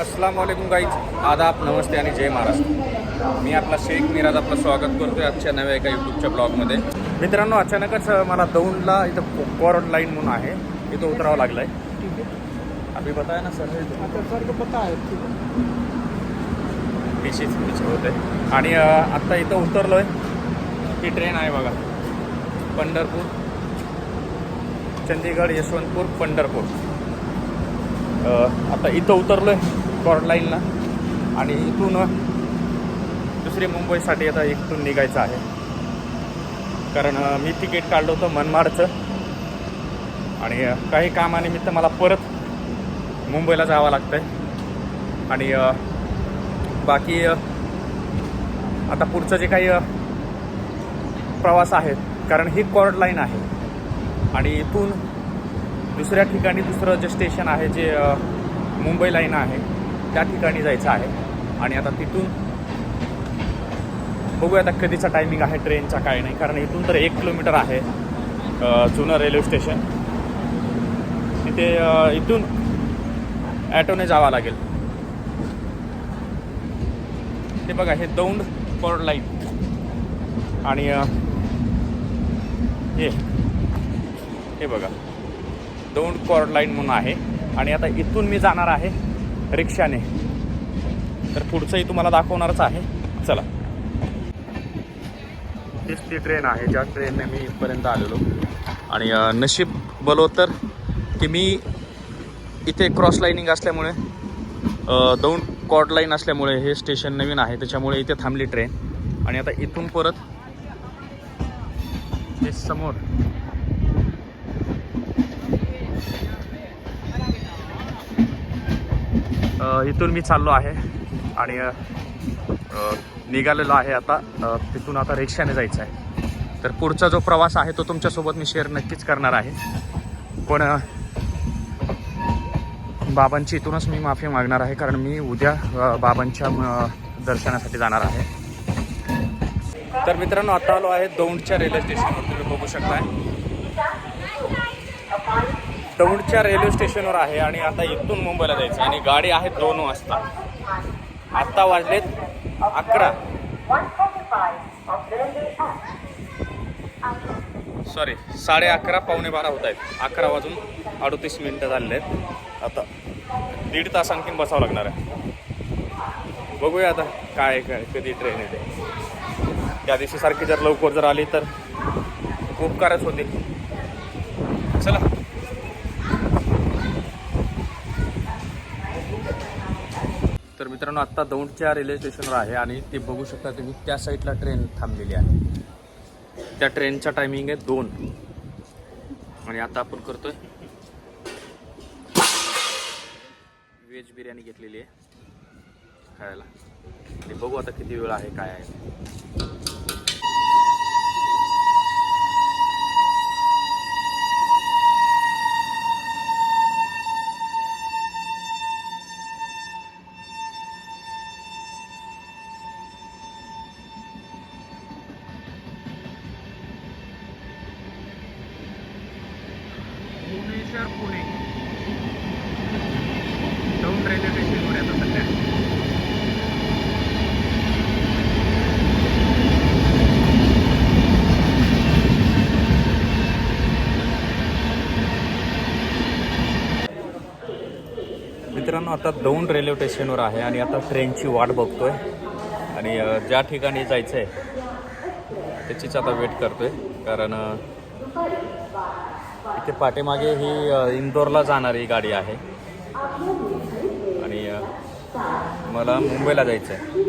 अस्सलाम वालेकुम गाईज आदाब नमस्ते आणि जय महाराष्ट्र. मी आपला शेख मिराज आपलं स्वागत करतोय आजच्या नव्या एका यूट्यूबच्या ब्लॉगमध्ये. मित्रांनो अचानकच मला दौंडला इथं कोरड लाईन म्हणून आहे. इथं उतरावं लागलं आहे अभि बताया ना सर सर पता है ठीक है पीशीच पीच होते आणि आत्ता इथं उतरलो आहे ही ट्रेन आहे बघा. पंढरपूर. चंदीगड यशवंतपूर पंढरपूर. आता इथं उतरलो आहे कॉर्ड लाईनला आणि इथून दुसरी मुंबईसाठी आता इथून निघायचं आहे. कारण मी तिकीट काढलं होतं मनमाडचं. आणि काही कामानिमित्त मला परत मुंबईला जावं लागतं आहे आणि बाकी आता पुढचं जे काही प्रवास आहे कारण ही कॉर्ड लाईन आहे. आणि इथून दुसऱ्या ठिकाणी दुसरं जे स्टेशन आहे जे मुंबई लाईन आहे त्या ठिकाणी जायचं आहे. आणि आता तिथून बघूया आता कधीचा टायमिंग आहे ट्रेनचा काय नाही. कारण इथून तर एक किलोमीटर आहे जुनं रेल्वे स्टेशन तिथे इथून ॲटोने जावं लागेल. ते बघा हे दौंड कॉर्ड लाईन आणि हे हे बघा. दौंड कॉर्ड लाईन म्हणून आहे. आणि आता इथून मी जाणार आहे रिक्षाने. तर पुढचंही तुम्हाला दाखवणारच आहे. चला. हीच ती ट्रेन आहे. ज्या ट्रेनने मी इथपर्यंत आलेलो. आणि नशीब बलो तर की मी इथे क्रॉस लाईनिंग असल्यामुळे दोन दौंड कॉर्ड लाईन असल्यामुळे हे स्टेशन नवीन आहे. त्याच्यामुळे इथे थांबली ट्रेन आणि आता इथून परत हे समोर इथून मी चाललो आहे आणि निघालेलो आहे आता तिथून आता रिक्षाने जायचं आहे. तर पुढचा जो प्रवास आहे तो तुमच्यासोबत मी शेअर नक्कीच करणार आहे. पण बाबांची इथूनच मी माफी मागणार आहे कारण मी उद्या बाबांच्या दर्शनासाठी जाणार आहे. तर मित्रांनो आता आलो आहे दौंडच्या रेल्वे स्टेशनवर तुम्ही बघू शकताय. दौंडच्या रेल्वे स्टेशनवर आहे आणि आता इथून मुंबईला जायचं आणि गाडी आहे दोन वाजता. आत्ता वाजलेत अकरा. सॉरी साडे अकरा पावणे बारा होत आहेत. अकरा वाजून अडतीस मिनटं झालेले आहेत आता दीड तास आणखीन बसावं लागणार आहे. बघूया आता काय काय कधी ट्रेन येते. त्या दिवशी सारखी जर लवकर जर आली तर उपकारच होतील. चला. मित्रांनो आत्ता दौंडच्या रेल्वे स्टेशनवर आहे आणि ते बघू शकता तुम्ही त्या साईडला ट्रेन थांबलेली आहे. त्या ट्रेनचा टायमिंग आहे दोन. आणि आता आपण करतोय व्हेज बिर्याणी घेतलेली आहे खायला. ते बघू आता किती वेळ आहे काय आहे. पुणे. दौंड रेल्वे स्टेशनवर येतो सध्या. मित्रांनो आता दौंड रेल्वे स्टेशनवर आहे आणि आता ट्रेनची वाट बघतोय. आणि ज्या ठिकाणी जायचं आहे त्याचीच आता वेट करतोय. कारण इथे पाठीमागे ही इंदोरला जाणारी गाडी आहे. आणि मला मुंबईला जायचं आहे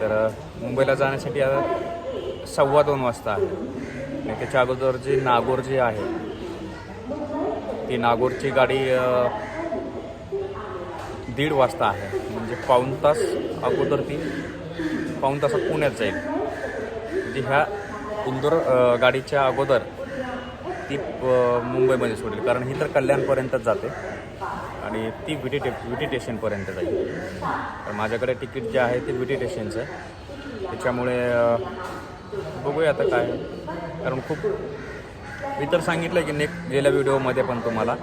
तर मुंबईला जाण्यासाठी आता सव्वा दोन वाजता आहे. आणि त्याच्या अगोदर जी नागोर जी आहे ती नागोरची गाडी दीड वाजता आहे. म्हणजे पाऊण तास अगोदर ती पाऊण तासात पुण्यात जाईल. म्हणजे ह्या इंदोर गाडीच्या अगोदर ती मुंबईमध्ये सोडेल कारण ही तर कल्याणपर्यंतच जाते. आणि ती विटी टे विटी स्टेशनपर्यंत जाईल. तर माझ्याकडे तिकीट जे आहे ते विटी स्टेशनचं आहे. त्याच्यामुळे बघूया आता काय. कारण खूप मी तर सांगितलं की नेक्स्ट गेल्या व्हिडिओमध्ये पण तुम्हाला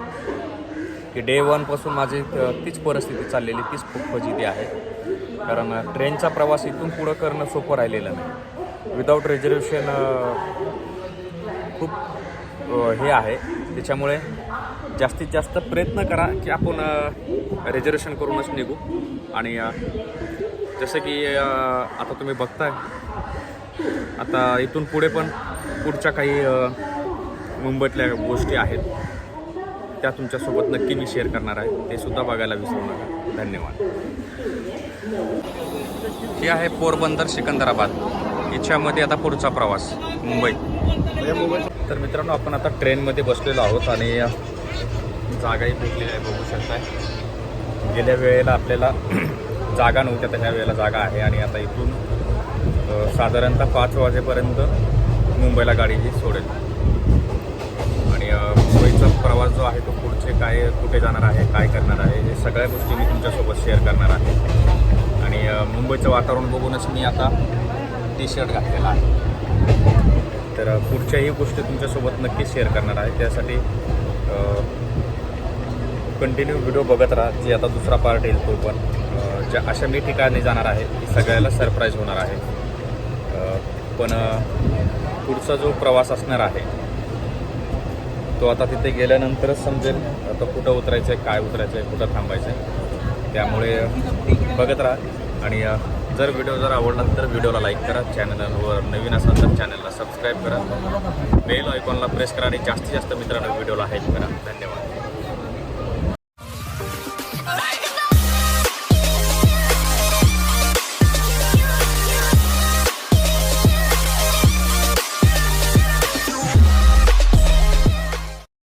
की डे वनपासून माझी तीच परिस्थिती चाललेली तीच खूप फजिती आहे. कारण ट्रेनचा प्रवास इथून पुढं करणं सोपं राहिलेलं नाही. विदाऊट रिझर्वेशन खूप हे आहे. त्याच्यामुळे जास्तीत जास्त प्रयत्न करा की आपण रिझर्वेशन करूनच निघू. आणि जसं की आता तुम्ही बघताय आता इथून पुढे पण पुढच्या काही मुंबईतल्या गोष्टी आहेत. त्या तुमच्यासोबत नक्की मी शेअर करणार आहे. ते सुद्धा बघायला विसरू नका. धन्यवाद. ही आहे पोरबंदर सिकंदराबाद. इच्छामध्ये आता पुढचा प्रवास मुंबई. तर मित्रांनो आपण आता ट्रेनमध्ये बसलेलो आहोत आणि जागाही भेटलेली आहे बघू शकताय. गेल्या वेळेला आपल्याला जागा नव्हत्या तर ह्या वेळेला जागा आहे. आणि आता इथून साधारणतः पाच वाजेपर्यंत मुंबईला गाडी ही सोडेल. आणि मुंबईचा प्रवास जो आहे तो पुढचे काय कुठे जाणार आहे काय करणार आहे हे सगळ्या गोष्टी मी तुमच्यासोबत शेअर करणार आहे. आणि मुंबईचं वातावरण बघूनच मी आता टी शर्ट घातलेला आहे. तर पुढच्याही गोष्टी तुमच्यासोबत नक्की शेअर करणार आहे. त्यासाठी कंटिन्यू व्हिडिओ बघत राहा जी आता दुसरा पार्ट येईल तो पण. ज्या अशा मी ठिकाणी जाणार आहे ती सगळ्याला सरप्राईज होणार आहे. पण पुढचा जो प्रवास असणार आहे तो आता तिथे गेल्यानंतरच समजेल. आता कुठं उतरायचं आहे काय उतरायचं आहे कुठं थांबायचं आहे त्यामुळे बघत राहा. आणि जर व्हिडिओ जर आवडला तर व्हिडिओला लाईक करा चॅनलवर नवीन असाल तर चॅनलला सबस्क्राईब करा. बेल आयकॉनला प्रेस करा आणि जास्तीत जास्त मित्रांनो व्हिडिओला हेल्प करा. धन्यवाद.